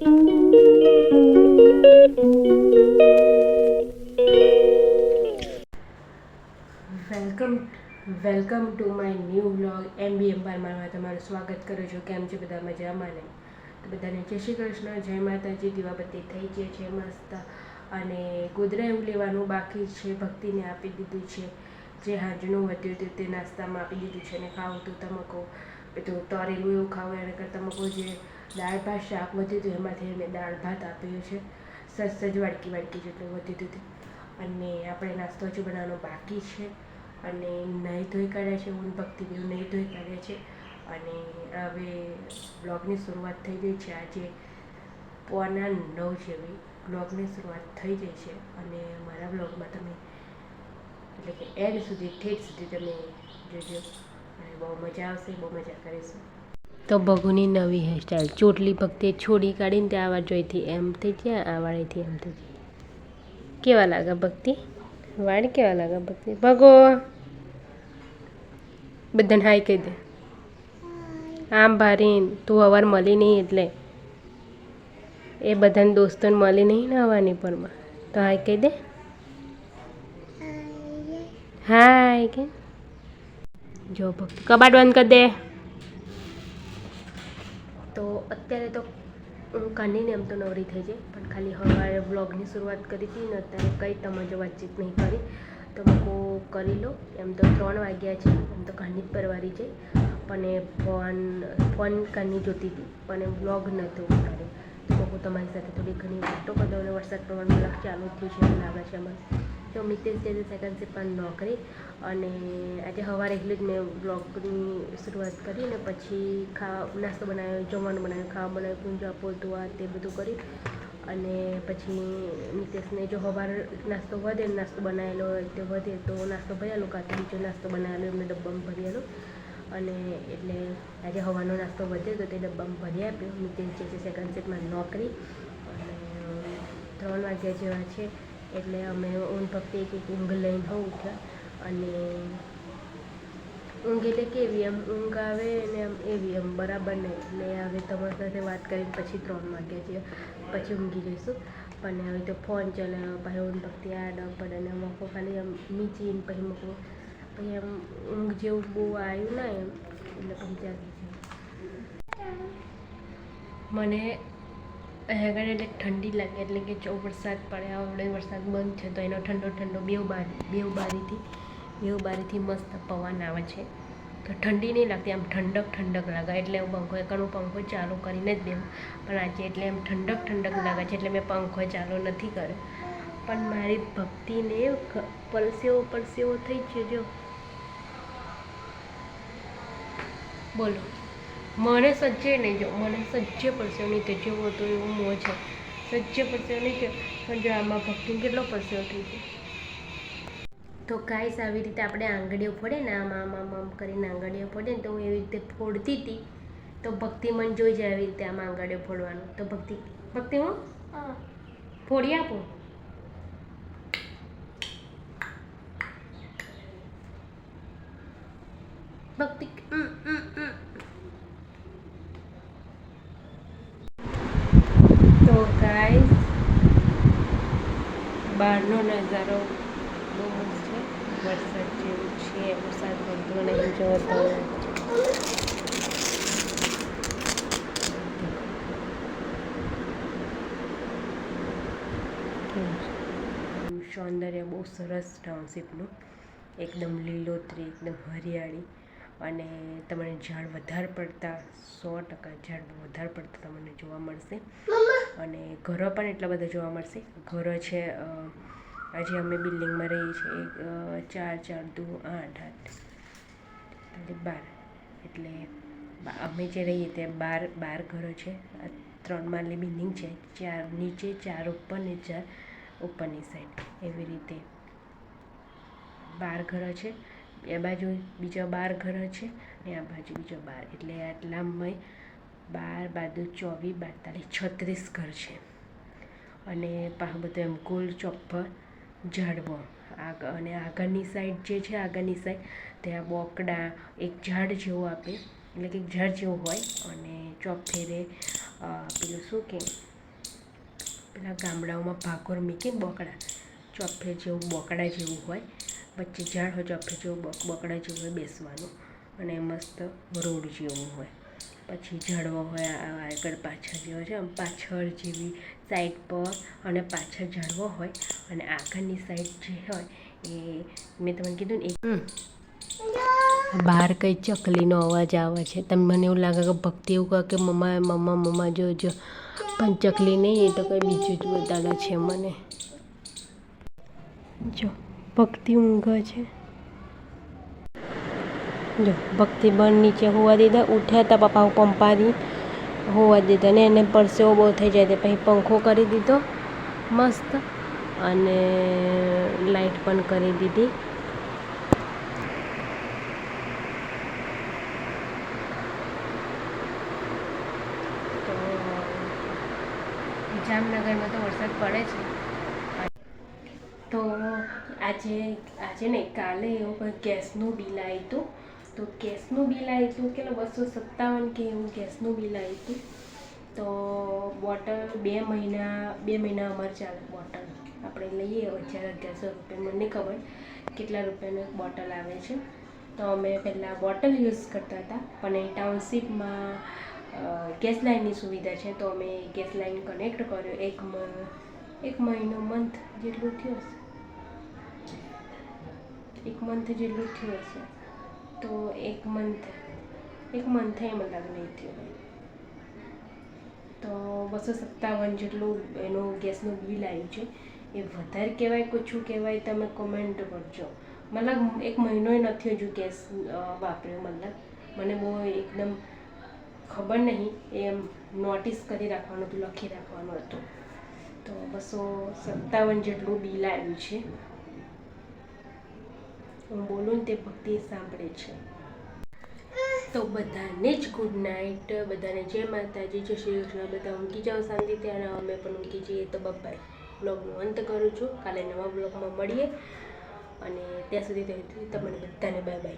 Welcome welcome to my new vlog M B પાર્મારમાં તમારું સ્વાગત કરું છું. કેમ છે બધા મજામાં ને? તો બધાને જય શ્રી કૃષ્ણ, જય માતાજી. દીવાબત્તી થઈ છે મસ્ત. અને ગોદરા એવું લેવાનું બાકી છે. ભક્તિને આપી દીધું છે. જે હાજનું વધ્યું હતું તે નાસ્તામાં આપી દીધું છે અને ખાવું હતું તમાકુ. બધું તરેલું એવું ખાવું, એના કરતાં મકો જે દાળ ભાત, શાક વધ્યું હતું, એમાંથી મેં દાળ ભાત આપ્યું છે. સજ સજ વાડકી વાડકી જેટલું વધ્યું હતું અને આપણે નાસ્તો હજુ બનાવવાનો બાકી છે. અને નહીં ધોઈ કાઢ્યા છે, ઊન ભક્તિ બેવ નહીં ધોઈ કાઢ્યા છે. અને હવે બ્લોગની શરૂઆત થઈ ગઈ છે. આજે પોના નવ જેવી બ્લોગની શરૂઆત થઈ ગઈ છે. અને મારા બ્લોગમાં તમે, એટલે કે એન્ડ સુધી, ઠેઠ સુધી તમે જોજો. અને બહુ મજા આવશે બહુ મજા કરીશું. તો ભગુની નવી હેરસ્ટાઈલ ચોટલી ભક્તિ છોડી કાઢીને ત્યાં આવા જોઈથી એમ થઈ ગયા આ વાળીથી એમ થઈ ગયા. કેવા લાગે ભક્તિ? વાળ કેવા લાગે ભક્તિ? ભગો! બધાને હાય કહી દે. આમ ભારીન તું અવાર મળી નહીં એટલે. એ બધાને દોસ્તોને મળી નહીં ને આવવાની પરમાં. તો હાય કહી દે. હાય. કે જો ભક્તિ કબાટ બંધ કરી દે. તો અત્યારે તો હું કાઢીને એમ તો નવરી થઈ જાય, પણ ખાલી સવારે વ્લોગની શરૂઆત કરી હતી ને અત્યારે કંઈ તમે જો વાતચીત નહીં કરી. તો મૂકો કરી લો, એમ તો ત્રણ વાગ્યા છે, એમ તો જ પરવારી જાય પણ એ ફોન ફોન કાઢની જોતી હતી, પણ એ વ્લોગ નહોતો ઉતાર્યો. તો મૂકો તમારી સાથે થોડી ઘણી વાતો કરી દઉં અને વરસાદ પ્રમાણ લખ ચાલુ થયું છે એવું લાગે છે અમારે. તો મિતેશ જે સેકન્ડ પણ નોકરી અને આજે સવારે એટલું જ મેં બ્લોગની શરૂઆત કરી અને પછી ખાવા નાસ્તો બનાવ્યો, જમવાનું બનાવ્યું, ખાવા બનાવ્યું, પૂંજા પોતું આ તે બધું કરી અને પછી મિતેશને જો સવાર નાસ્તો વધે નાસ્તો બનાવેલો તે વધે તો નાસ્તો ભરેલો કાં તો બીજો નાસ્તો બનાવેલો, એમને ડબ્બામાં ભરેલો અને એટલે આજે હવાનો નાસ્તો વધે તો તે ડબ્બામાં ભરી આપ્યો. મિતેશ જે છે સેકન્ડ શિફ્ટમાં નોકરી અને ત્રણ વાગ્યા જેવા છે. એટલે અમે ઊન ભક્તિ એક એક ઊંઘ લઈને હો ઉઠ્યા. અને ઊંઘ એટલે કેવી? એમ ઊંઘ આવે ને એમ એવી એમ બરાબર નહીં એટલે હવે તમારી સાથે વાત કરીને પછી ત્રણ વાગ્યા છે. પછી ઊંઘી જઈશું. પણ હવે તો ફોન ચલાવ્યો પછી ઊન ભક્તિ આડા પડે અને મૂકો ખાલી એમ નીચીને પછી મૂકવું પછી એમ ઊંઘ જેવું બહુ આવ્યું ના એમ. એટલે પછી જાગી છે મને અહીંયા આગળ એટલે ઠંડી લાગે, એટલે કે જો વરસાદ પડે, આવડે વરસાદ બંધ છે તો એનો ઠંડો ઠંડો બેવ બારી બેવ બારીથી બેવ બારીથી મસ્ત પવન આવે છે. તો ઠંડી નહીં લાગતી, આમ ઠંડક ઠંડક લાગે, એટલે હું પંખો એકનો પંખો ચાલુ કરીને જ બેહું. પણ આજે એટલે એમ ઠંડક ઠંડક લાગે છે, એટલે મેં પંખો ચાલુ નથી કર્યો. પણ મારી ભક્તિને પરસેવો પરસેવો થઈ છે જો. બોલો. મને સજ્જે નહીં જો મને સજ્જે પરસ્યો નહીં કે જેવો હતો એવો મોં છે. સજ્જે પરસ્યો નહીં કે પણ જો આમાં ભક્તિને કેટલો પરસ્યો થઈ ગયો. તો ગાઈસ આવી રીતે આપણે આંગળીઓ ફોડે ને આમ આમ આમ આમ કરીને આંગળીઓ ફોડે ને તો હું એવી રીતે ફોડતી હતી. તો ભક્તિ મને જોઈ જાય આવી રીતે આમ આંગળીઓ ફોડવાનું. તો ભક્તિ ભક્તિ હું? ફોડી આપું. ભક્તિ ઉમ, ઉમ, ઉમ. તો ગાઈસ બહારનો નજારો બહુ મસ્ત છે. વરસાદ જેવું છે, વરસાદ પડતો નહીં, જોતો સૌંદર્ય બહુ સરસ ટાઉનશીપનું એકદમ લીલોતરી, એકદમ હરિયાળી. અને તમને ઝાડ વધારે પડતા સો ટકા ઝાડ વધારે પડતા તમને જોવા મળશે. અને ઘરો પણ એટલા બધા જોવા મળશે. ઘરો છે આજે અમે બિલ્ડિંગમાં રહીએ છીએ. એક, ચાર ચાર દુ આઠ આઠ એટલે બાર. એટલે અમે જે રહીએ તે બાર બાર ઘરો છે. ત્રણ માળની બિલ્ડિંગ છે. ચાર નીચે ચાર ઉપર ને ચાર ઉપરની સાઈડ એવી રીતે બાર ઘરો છે. બે બાજુ બીજા બાર ઘર છે ને આ બાજુ બીજો બાર. એટલે આટલામાં બાર બાજુ ચોવીસ બેતાલીસ છત્રીસ ઘર છે. અને પાછું બધું એમ ગોલ ચોપ્પર ઝાડવો. આગ, અને આગળની સાઈડ જે છે, આગળની સાઈડ ત્યાં બોકડા, એક ઝાડ જેવું આપે. એટલે કે ઝાડ જેવું હોય. અને ચોફેરે પેલું શું કે? પેલા ગામડાઓમાં ભાગોર મૂકીને બોકડા. ચોફેર જેવું, બોકડા જેવું હોય. વચ્ચે ઝાડ હોય ચોફે જેવું બકડા બોકડા જેવું હોય બેસવાનું અને મસ્ત રોડ જેવું હોય. પછી ઝાડવા હોય આ આગળ પાછળ જેવો છે આમ પાછળ જેવી સાઈડ પર અને પાછળ ઝાડવો હોય અને આગળની સાઈડ જે હોય એ મેં તમને કીધું ને એ બહાર કઈ ચકલીનો અવાજ આવે છે. તમે મને એવું લાગે કે ભક્તિ એવું કહે કે મમ્મા મમ્મા મમ્મા જો જો. પણ ચકલી નહીં એ તો કંઈ બીજું જ બતાડે છે મને. જો. ભક્તિ ઊંઘે છે. જો, ભક્તિ બન નીચે હોવા દીધા ઉઠ્યા હતા પપ્પા પંપાથી હોવા દીધા ને એને પરસેવો બહુ થઈ જાય પછી પંખો કરી દીધો, મસ્ત. અને લાઈટ પણ કરી દીધી. જામનગરમાં તો વરસાદ પડે છે. તો આજે આજે ને કાલે એવું પણ ગેસનું બિલ આવ્યું હતું તો ગેસનું બિલ આવ્યું હતું કે બસો સત્તાવન કે એવું ગેસનું બિલ આવ્યું હતું તો બોટલ બે મહિના બે મહિના અમારે ચાલે બોટલ. આપણે લઈએ હજાર અગિયારસો રૂપિયા. મને નહીં ખબર કેટલા રૂપિયાનું એક બોટલ આવે છે. તો અમે પહેલાં બોટલ યુઝ કરતા હતા. પણ એ ટાઉનશીપમાં ગેસ લાઇનની સુવિધા છે. તો અમે ગેસ લાઇન કનેક્ટ કર્યો. એક એક મહિનો, મંથ જેટલું થયું હશે. એક મંથ જેટલું થયું હશે. તો એક મંથ એક મંથે મને લગ્ન થયું તો બસો સત્તાવન જેટલું એનું ગેસનું બિલ આવ્યું છે. એ વધારે કહેવાય કે ઓછું કહેવાય તમે કોમેન્ટ કરજો. મતલબ એક મહિનોય નથી હજુ ગેસ વાપર્યો મતલબ. મને બહુ એકદમ ખબર નહીં, એમ નોટિસ કરી રાખવાનું હતું, લખી રાખવાનું હતું. તો બસો સત્તાવન જેટલું બિલ આવ્યું છે. બોલું તે ભક્તિ સાંભળે છે. તો બધાને જ ગુડ નાઇટ બધાને જય માતાજી, જય શ્રી કૃષ્ણ, બધા ઊંઘી જાઓ શાંતિથી અને અમે પણ ઊંઘી જઈએ. તો બબ્બાઈ બ્લોગનો અંત કરું છું. કાલે નવા બ્લોગમાં મળીએ. અને ત્યાં સુધી તમને બધાને બાય બાય